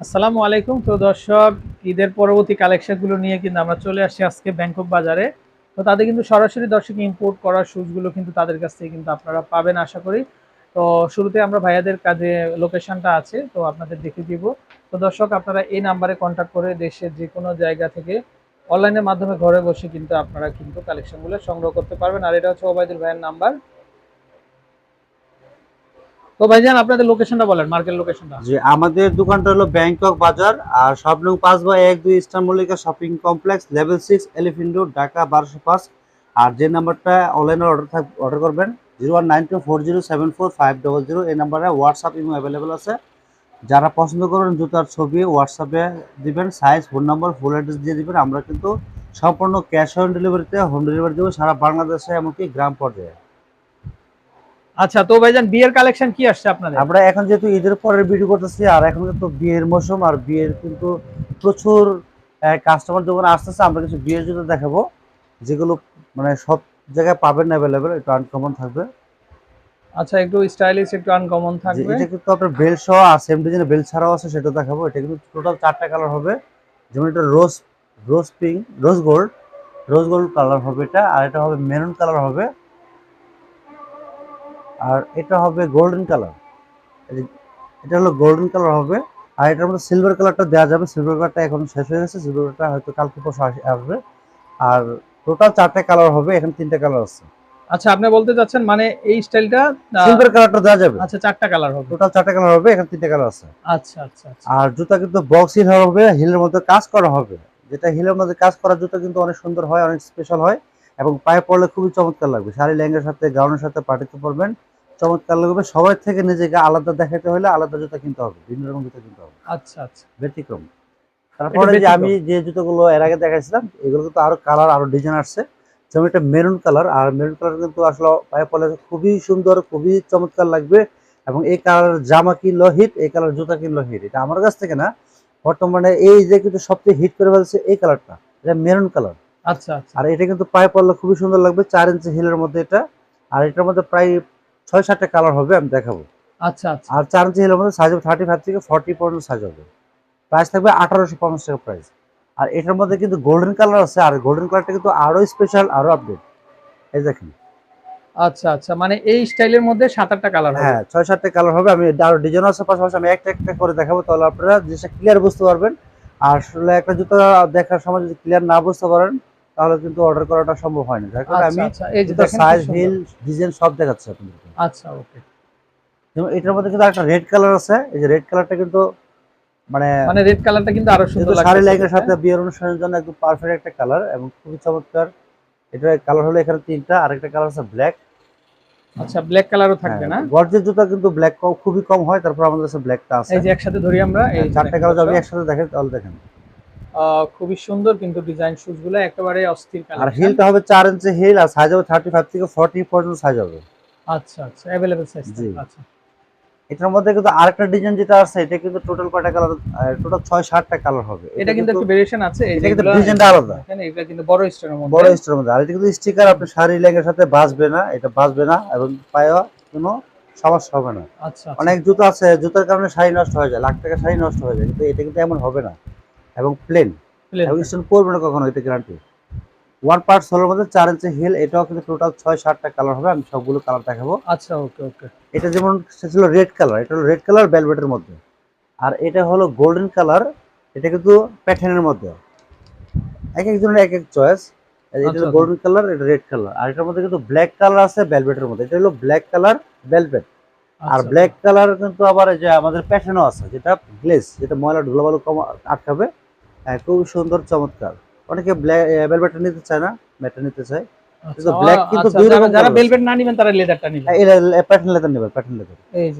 আসসালামু আলাইকুম তো দর্শক। ঈদের পরবর্তী কালেকশনগুলো নিয়ে কিন্তু আমরা চলে আসছি আজকে ব্যাংকক বাজারে। তো তাদের কিন্তু সরাসরি দর্শক ইম্পোর্ট করা শুজগুলো কিন্তু তাদের কাছ থেকে কিন্তু আপনারা পাবেন, আশা করি। তো শুরুতে আমরা ভাইয়াদের কাজে লোকেশনটা আছে, তো আপনাদের দেখে দিব। তো দর্শক, আপনারা এই নাম্বারে কন্ট্যাক্ট করে দেশের যে কোনো জায়গা থেকে অনলাইনের মাধ্যমে ঘরে বসে কিন্তু আপনারা কিন্তু কালেকশনগুলো সংগ্রহ করতে পারবেন। আর এটা হচ্ছে ওবায়দুল ভাইয়ের নাম্বার তো ভাইজান, আপনাদের লোকেশনটা বলেন মার্কেট লোকেশনটা যে আমাদের দোকানটা হলো ব্যাংকক বাজার, আর সব নং পাঁচ বাই এক দুই star Mallika shopping complex level six elephant road Dhaka বারোশো পাঁচ। আর যে নাম্বারটা অনলাইনে অর্ডার থাক অর্ডার করবেন zero one nine two four zero seven four five double zero এই নাম্বারে হোয়াটসঅ্যাপ এবং অ্যাভেলেবেল আছে। যারা পছন্দ করেন জুতার ছবি হোয়াটসঅ্যাপে দিবেন size phone number full address দিয়ে দিবেন। আমরা কিন্তু সম্পূর্ণ ক্যাশ অন ডেলিভারিতে হোম ডেলিভারি দেবো সারা বাংলাদেশে, এমনকি গ্রাম পর্যায়ে। আচ্ছা তো ভাইজান বিয়ের কালেকশন কি আসছে আপনাদের? আমরা এখন যেহেতু ঈদের পরের ভিডিও করতেছি আর এখন কিন্তু বিয়ের মৌসুম আর বিয়ের কিন্তু প্রচুর কাস্টমার যখন আসতেছে আমরা কিছু বিয়ের জুতো দেখাবো যেগুলো মানে সব জায়গায় পাবেন না অ্যাভেলেবেল একটু আনকমন থাকবে। আচ্ছা একটু স্টাইলিশ একটু আনকমন থাকবে। এটা কিন্তু আপনার বেল সহ আর সেম ডিজাইনের বেল ছাড়াও আছে সেটা দেখাবো। এটা কিন্তু টোটাল চারটা কালার হবে। যেমন এটা rose rose pink rose gold rose gold colour হবে এটা আর এটা হবে মেরুন কালার হবে। আর এটা হবে গোল্ডেন কালার এটা হলো গোল্ডেন কালার হবে। আর এটার মধ্যে সিলভার কালারটা দেওয়া যাবে। সিলভার কালারটা এখন শেষ হয়ে গেছে। সিলভার কালারটা হয়তো কালকে পরশু আসবে। আর টোটাল চারটে কালার হবে। এখানে তিনটে কালার আছে। আচ্ছা আপনি বলতে চাচ্ছেন মানে এই স্টাইলটা সিলভার কালারটা দেওয়া যাবে। আচ্ছা চারটা কালার হবে। টোটাল চারটে কালার হবে। এখানে তিনটে কালার আছে। আচ্ছা আচ্ছা আচ্ছা। আর জুতা কিন্তু বক্স হিল হবে। হিলের মধ্যে কাজ করা হবে। যেটা হিলের মধ্যে কাজ করা জুতা কিন্তু অনেক সুন্দর হয় অনেক স্পেশাল হয়। এবং পায়ে পড়লে খুবই চমৎকার লাগবে। শাড়ি লেহেঙ্গার সাথে গাউনের সাথে পার্টিতে পরবেন। চমৎকার লাগবে। সবার থেকে নিজেকে আলাদা দেখাতে হলে আলাদা জুতা কিনতে হবে বিভিন্ন রকম জুতা কিনতে হবে। আচ্ছা আচ্ছা। ব্যতিক্রম। তারপরে যে আমি যে জুতোগুলো এর আগে দেখাইছিলাম এগুলো কিন্তু আরও কালার আরও ডিজাইন আসছে। যেমন এটা মেরুন কালার আর মেরুন কালার কিন্তু আসলে পায়ে পড়লে খুবই সুন্দর খুবই চমৎকার লাগবে। এবং এই কালার জামা কিনলো হিট এই কালার জুতা কিনলো হিট। এটা আমার কাছ থেকে না বর্তমানে এই যে কিন্তু সবচেয়ে হিট করে ফেলছে এই কালারটা এটা মেরুন কালার আচ্ছা আচ্ছা। আর এটা কিন্তু পায়ে পড়লে খুবই সুন্দর লাগবে চার ইঞ্চি হিলের মধ্যে এটা। আর এটার মধ্যে প্রায় ছয় সাতটা কালার হবে আমি দেখাবো। আচ্ছা আচ্ছা। আর চার ইঞ্চি হিলের মধ্যে সাইজ হবে থার্টি ফাইভ থেকে ফর্টি পর্যন্ত সাইজ হবে। প্রাইস থাকবে আঠারোশো পঞ্চাশ টাকা প্রাইস আর এটার মধ্যে কিন্তু গোল্ডেন কালার আছে আর গোল্ডেন কালারটা কিন্তু আরও স্পেশাল আরও আপডেট এই দেখেন। আচ্ছা আচ্ছা মানে এই স্টাইলের মধ্যে সাত আটটা কালার হ্যাঁ ছয় সাতটা কালার হবে আমি আরও ডিজাইন আছে পাশাপাশি আমি একটা একটা করে দেখাবো তাহলে আপনারা জিনিসটা ক্লিয়ার বুঝতে পারবেন। আসলে একটা জুতো দেখার সময় যদি ক্লিয়ার না বুঝতে পারেন তাহলে কিন্তু অর্ডার করাটা সম্ভব হয় না যার কারণে আচ্ছা আমি সাইজ হিল ডিজাইন সব দেখাচ্ছি আপনাদেরকে। আচ্ছা ওকে যেমন এটার মধ্যে কিন্তু একটা রেড কালার আছে। এই যে রেড কালারটা কিন্তু মানে মানে রেড কালারটা কিন্তু আরও সুন্দর লাগছে শাড়ি লেহেঙ্গার সাথে বিয়ের অনুষ্ঠানের জন্য একদম পারফেক্ট একটা কালার এবং খুবই চমৎকার। এটা কালার হলো এখানে তিনটা আরেকটা কালার আছে ব্ল্যাক আচ্ছা ব্ল্যাক কালারও থাকবে না? গর্জের জুতা কিন্তু ব্ল্যাক খুবই কম হয় তারপর আমাদের কাছে ব্ল্যাকটা আছে। এই যে একসাথে ধরি আমরা এই চারটা কালার যাবে একসাথে দেখেন তাহলে দেখেন। খুবই সুন্দর কিন্তু ডিজাইন শুজগুলো একেবারে অস্থির আর কালার হিলটা হবে চার ইঞ্চি হিল আর সাইজ হবে থার্টি ফাইভ থেকে ফর্টি পর্যন্ত সাইজ হবে। আচ্ছা আচ্ছা অ্যাভেলেবল সাইজ। আচ্ছা। এটার মধ্যে কিন্তু আরেকটা ডিজাইন যেটা আছে এটা কিন্তু টোটাল কয়টা কালার টোটাল ছয় সাতটা কালার হবে। এটা কিন্তু একটু ভেরিয়েশন আছে এই এটা কিন্তু ডিজাইনটা আলাদা। এখানে এটা কিন্তু বড় স্টোনের মধ্যে। বড় স্টোর মধ্যে। আর এটা কিন্তু স্টিকার আপনি শাড়ি লেগের সাথে বাঁচবে না এটা বাঁচবে না এবং পায়ে কোনো সমস্যা হবে না। আচ্ছা আচ্ছা। অনেক জুতো আছে জুতার কারণে শাড়ি নষ্ট হয়ে যায় লাখ টাকা শাড়ি নষ্ট হয়ে যায় কিন্তু এটা কিন্তু এমন হবে না। এবং প্লেন। এবং স্টোন পড়বে না কখনো এটা গ্যারান্টি ওয়ান পার্ট সোলের মধ্যে চার ইঞ্চি হিল এটাও কিন্তু টোটাল ছয় সাতটা কালার হবে আমি সবগুলো কালার দেখাবো। আচ্ছা ওকে ওকে এটা যেমন সে ছিল রেড কালার এটা হলো রেড কালার ভেলভেটের মধ্যে। আর এটা হলো গোল্ডেন কালার এটা কিন্তু প্যাটার্নের মধ্যে। এক এক একজনের এক এক চয়েস এটা আচ্ছা, গোল্ডেন কালার এটা রেড কালার আর এটার মধ্যে কিন্তু ব্ল্যাক কালার আছে ভেলভেটের মধ্যে। এটা হলো ব্ল্যাক কালার ভেলভেট আর আচ্ছা, ব্ল্যাক কালার কিন্তু আবার যে আমাদের প্যাটার্নও আছে যেটা গ্লেস যেটা ময়লা ধুলাবালু কম আটকাবে খুব সুন্দর চমৎকার। অনেকে ব্ল্যাক ভেলভেটটা নিতে চায় না ম্যাটটা নিতে চায়। আচ্ছা, কিন্তু black কিন্তু আচ্ছা, দুই রকম যারা colour না নিবেন তারা লেদারটা নিবেন। হ্যাঁ, প্যাটার্ন লেদার নেবে প্যাটার্ন লেদার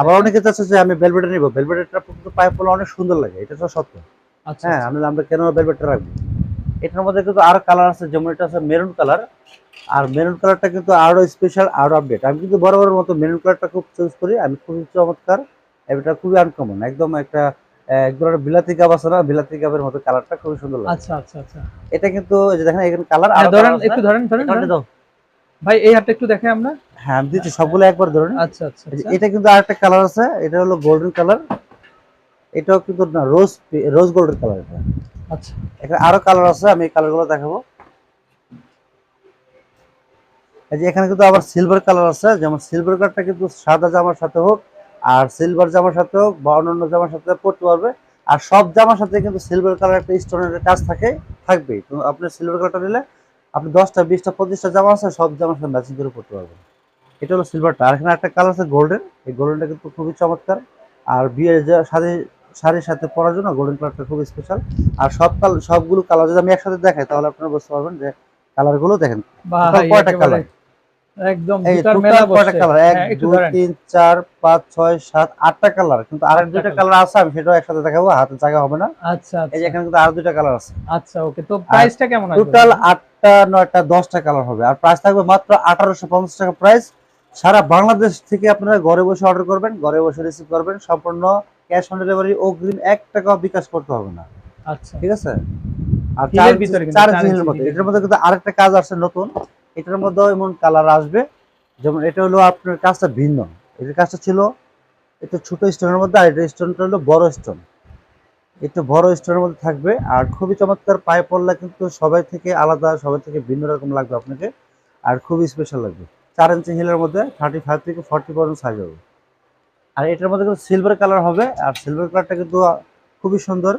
আবার অনেকে চাচ্ছে যে আমি ভেলভেটে নিব। ভেলভেটেরটা কিন্তু পায়ে পড়লে অনেক সুন্দর লাগে এটা তো সত্য। আচ্ছা হ্যাঁ। আমরা কেন ভেলভেটটা রাখব? এটার মধ্যে কিন্তু আরও কালার আছে যেমন এটা আছে মেরুন কালার আর মেরুন কালারটা কিন্তু আরও স্পেশাল আরও আপডেট আমি কিন্তু বরাবরের মতো মেরুন কালারটা খুব চয়েস করি আমি খুবই চমৎকার। এটা খুবই আনকমন একদম একটা বিলাতি কাপ আছে না বিলাতি কাপের মতো কালারটা খুবই সুন্দর লাগে। আচ্ছা আচ্ছা আচ্ছা। এটা কিন্তু যে দেখেন এখানে কালার ধরেন একটু ধরেন ধরেন দাও। ভাই এই হাতটা একটু দেখে আমরা। হ্যাঁ আমি দিচ্ছি সবগুলো একবার ধরুন আচ্ছা আচ্ছা। এটা কিন্তু আরেকটা কালার আছে এটা হলো গোল্ডেন কালার এটাও কিন্তু না রোজ রোজ গোল্ডের কালার এটা। আচ্ছা। এখানে আরও কালার আছে আমি এই কালারগুলো দেখাবো। এই যে এখানে কিন্তু আবার সিলভার কালার আছে যেমন সিলভার কালারটা কিন্তু সাদা জামার সাথে হোক আর সিলভার জামার সাথে হোক বা অন্যান্য জামার সাথে পরতে পারবে। আর সব জামার সাথে কিন্তু সিলভার কালার একটা স্টোনের কাজ থাকে থাকবেই তো আপনি সিলভার কালারটা নিলে আপনি দশটা বিশটা পঁচিশটা জামা আছে সব জামার সাথে ম্যাচিং করে পরতে পারবেন। এটা হলো সিলভারটা আর এখানে একটা কালার আছে গোল্ডেন এই গোল্ডেনটা কিন্তু খুবই চমৎকার। আর বিয়ের শাড়ি শাড়ির সাথে পরার জন্য গোল্ডেন কালারটা খুব স্পেশাল আর সব কালার সবগুলো কালার যদি আমি একসাথে দেখাই তাহলে আপনারা বুঝতে পারবেন যে কালারগুলো দেখেন। কয়টা কালার একদম মেলা বসে। কালার হ্যাঁ, কালার কিন্তু আর কালার আছে আমি সেটাও একসাথে দেখাবো হাতে জায়গা হবে না। আচ্ছা এই যে আচ্ছা। এখানে কিন্তু আর কালার আছে। আচ্ছা ওকে তো প্রাইসটা কেমন আসবে? টোটাল আটটা নয়টা দশটা কালার হবে। আর প্রাইস থাকবে মাত্র আঠারোশো পঞ্চাশ টাকা প্রাইস সারা বাংলাদেশ থেকে আপনারা ঘরে বসে অর্ডার করবেন ঘরে বসে রিসিভ করবেন। সম্পূর্ণ ক্যাশ অন ডেলিভারি অগ্রিম এক টাকাও বিকাশ করতে হবে না। আচ্ছা। ঠিক আছে? আর চার ভিতরে চার চার মধ্যে। এটার মধ্যে কিন্তু আরেকটা কাজ আছে নতুন। এটার মধ্যে এমন কালার আসবে। যেমন এটা হলো আপনার কাজটা ভিন্ন। এটার কাজটা ছিল এটা ছোট স্টোনের মধ্যে আর এটা স্টোনটা হলো বড় স্টোন এটা বড় স্টোনের মধ্যে থাকবে আর খুবই চমৎকার পায়ে পড়লে কিন্তু সবাই থেকে আলাদা সবাই থেকে ভিন্ন রকম লাগবে আপনাকে। আর খুবই স্পেশাল লাগবে। চার ইঞ্চি হিলের মধ্যে থার্টি ফাইভ থেকে ফর্টি পর্যন্ত সাইজ হবে। আর এটার মধ্যে কিন্তু সিলভার কালার হবে আর সিলভার কালারটা কিন্তু খুবই সুন্দর।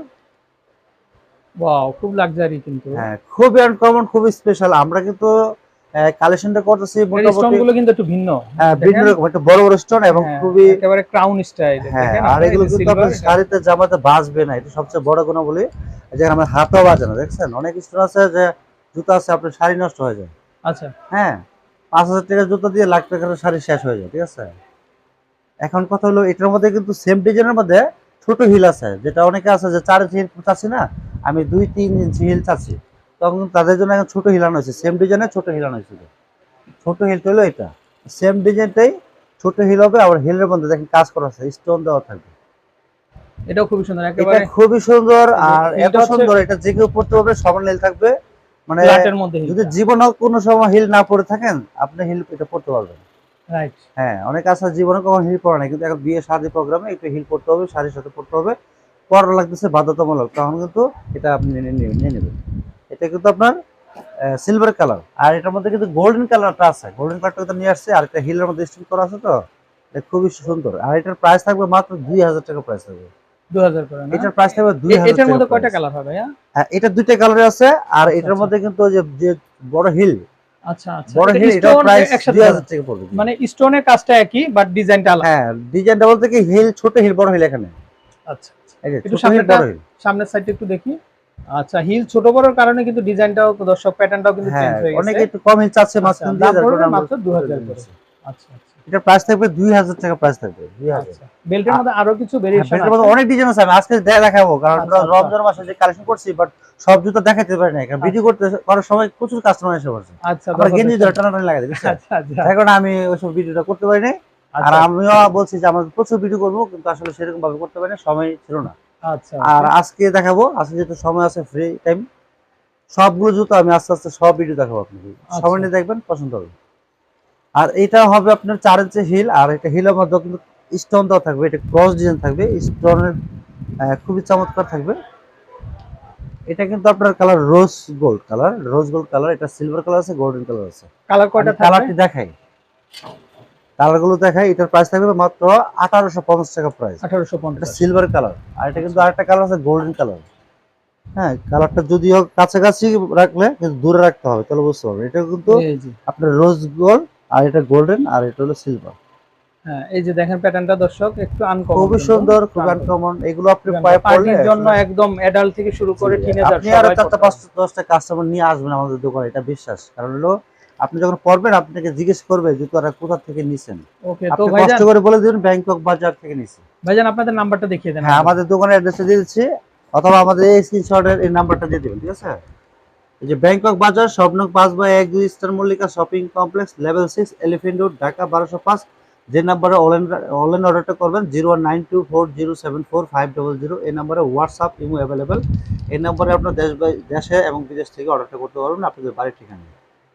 ওয়াও খুব লাক্সারি কিন্তু। হ্যাঁ খুবই আনকমন খুবই স্পেশাল আমরা কিন্তু কালেকশনটা করতেছি মোটামুটি গুলো কিন্তু একটু ভিন্ন। হ্যাঁ, দেখেন? রকম একটা বড় বড় স্টোন এবং হ্যাঁ, খুবই একেবারে ক্রাউন স্টাইল হ্যাঁ আর এগুলো কিন্তু আপনার শাড়িতে জামাতে বাজবে না এটা সবচেয়ে বড় গুণ বলি। যে আমার হাতও বাজে না দেখছেন? অনেক স্টোন আছে যে জুতো আছে আপনার শাড়ি নষ্ট হয়ে যায়। আচ্ছা। হ্যাঁ পাঁচ হাজার টাকার জুতো দিয়ে লাখ টাকার শাড়ি শেষ হয়ে যায় ঠিক আছে? এখন কথা হলো এটার মধ্যে কিন্তু সেম ডিজাইনের মধ্যে ছোট হিল আছে যেটা অনেকে আছে যে চার ইঞ্চি হিল চাচ্ছি না আমি দুই তিন ইঞ্চি হিল চাচ্ছি। তখন তাদের জন্য এখন ছোট হিলানো হয়েছে। সেম ডিজাইনে ছোট হিলানো হয়েছিল। ছোট হিলটা হলো এটা। সেম ডিজাইনটাই ছোট হিল হবে আবার হিলের মধ্যে দেখেন কাজ করা আছে স্টোন দেওয়া থাকবে। এটাও খুবই সুন্দর এটা একেবারে খুবই সুন্দর আর এত সুন্দর এটা যে কেউ পড়তে পারবে সবার হিল থাকবে। মানে যদি জীবনে কোনো সময় হিল না পড়ে থাকেন আপনি হিল এটা পড়তে পারবেন। রাইট হ্যাঁ অনেক আছে জীবনে কখনো হিল পড়ে না কিন্তু এখন বিয়ে শাদী প্রোগ্রামে একটু হিল পড়তে হবে শাড়ির সাথে পড়তে হবে। পড়া লাগতেছে বাধ্যতামূলক তখন কিন্তু এটা আপনি নিয়ে নেবেন। এটা কিন্তু আপনার সিলভার কালার আর এটার মধ্যে কিন্তু গোল্ডেন কালারটা আছে। গোল্ডেন কালারটা কিন্তু নিয়ে আসছে আর এটা হিলের মধ্যে স্টিল করা আছে তো এটা খুবই সুন্দর। আর এটার প্রাইস থাকবে মাত্র দুই হাজার টাকা প্রাইস থাকবে? এটার প্রাইস থাকবে দুই হাজার এটার মধ্যে কয়টা কালার হবে হ্যাঁ? হ্যাঁ এটা দুইটা কালারে আছে আর এটার আচ্ছা। মধ্যে কিন্তু ওই যে যে বড় হিল আচ্ছা আচ্ছা। বড় হিল এটা প্রাইস একসাথে দুই হবে। হাজার টাকা পড়বে। মানে স্টোনের কাজটা একই বাট ডিজাইনটা আলাদা। হ্যাঁ ডিজাইনটা বলতে কি হিল ছোট হিল বড় হিল এখানে। আচ্ছা একটু ছোট বড় হিল সামনের সাইডটা একটু দেখি। আচ্ছা হিল ছোট বড়র কারণে কিন্তু ডিজাইনটাও দর্শক প্যাটার্নটাও কিন্তু চেঞ্জ হ্যাঁ হয়ে গেছে। অনেকে একটু কম হিল চাচ্ছে আচ্ছা, মাঝখান দাম দিয়ে আমরা মাত্র 2000 করে। আচ্ছা আচ্ছা। এটার প্রাইস থাকবে দুই হাজার টাকা প্রাইস থাকবে দুই হাজার। আচ্ছা বেল্টের মধ্যে আরও কিছু ভেরিয়েশন বেল্টের মধ্যে অনেক ডিজাইন আছে আমি আজকে দেখাবো কারণ। রমজান মাসে যে কালেকশন করছি বাট সব জুতো দেখাতে পারি না কারণ ভিডিও করতে করার সময় প্রচুর কাস্টমার এসে পড়ছে। আচ্ছা আমার গেঞ্জি? ধরে টানাটানি লাগাই দিচ্ছে আচ্ছা আচ্ছা। এখন আমি ওইসব ভিডিওটা করতে পারি না আর আমিও বলছি যে আমরা প্রচুর ভিডিও করব কিন্তু আসলে সেরকম ভাবে করতে পারি না সময় ছিল না। আর আজকে দেখাবো আজকে যেহেতু সময় আছে ফ্রি টাইম সবগুলো জুতো আমি আস্তে আস্তে সব ভিডিও দেখাবো আপনাকে সময় নিয়ে দেখবেন পছন্দ হবে। আর এটা হবে আপনার চার ইঞ্চি হিল আর এটা হিলের মধ্যে কিন্তু স্টোন দেওয়া থাকবে এটা ক্রস ডিজাইন থাকবে স্টোনের খুবই চমৎকার থাকবে। এটা কিন্তু আপনার colour rose gold colour rose gold colour এটা সিলভার কালার আছে গোল্ডেন কালার আছে। কালার কয়টা কালারটি দেখাই। কালারগুলো দেখাই এটার প্রাইস থাকবে মাত্র আঠারোশো পঞ্চাশ টাকা প্রাইস 1850 এটা সিলভার কালার আর এটা কিন্তু আরেকটা কালার আছে গোল্ডেন কালার হ্যাঁ কালারটা যদিও কাছাকাছি রাখলে কিন্তু দূরে রাখতে হবে তাহলে বুঝতে পারবেন। এটা কিন্তু আপনার রোজ গোল্ড আর এটা গোল্ডেন আর এটা হলো সিলভার হ্যাঁ এই যে দেখেন প্যাটার্নটা দর্শক একটু আনকমন খুবই সুন্দর খুব আনকমন এগুলো আপনি পায়ে পড়লে জন্য একদম অ্যাডাল্ট থেকে শুরু করে টিনেজার আপনি আরও চারটা পাঁচটা দশটা কাস্টমার নিয়ে আসবেন আমাদের দোকানে এটা বিশ্বাস। কারণ হলো আপনি যখন পড়বেন আপনাকে জিজ্ঞেস করবে জুতোটা কোথা থেকে নিছেন। ওকে তো ভাইজান কষ্ট করে বলে দিবেন ব্যাংকক বাজার থেকে নিছি ভাইজান আপনাদের নাম্বারটা দেখিয়ে দেন হ্যাঁ আমাদের দোকানের অ্যাড্রেসটা দিয়ে দিচ্ছি অথবা আমাদের এই স্ক্রিনশটের এই নাম্বারটা দিয়ে দিবেন ঠিক আছে? এই যে ব্যাংকক বাজার স্বপ্নক পাঁচ বাই এক দুই star Mallika shopping complex level six elephant road Dhaka বারোশো পাঁচ। যে নাম্বারে অনলাইন অনলাইন অর্ডারটা করবেন zero one nine two four zero seven four five double zero এই নাম্বারে হোয়াটসঅ্যাপ ইমো অ্যাভেলেবেল এই নাম্বারে আপনার দেশ বাই দেশে এবং বিদেশ থেকে অর্ডারটা করতে পারবেন আপনাদের বাড়ির ঠিকানা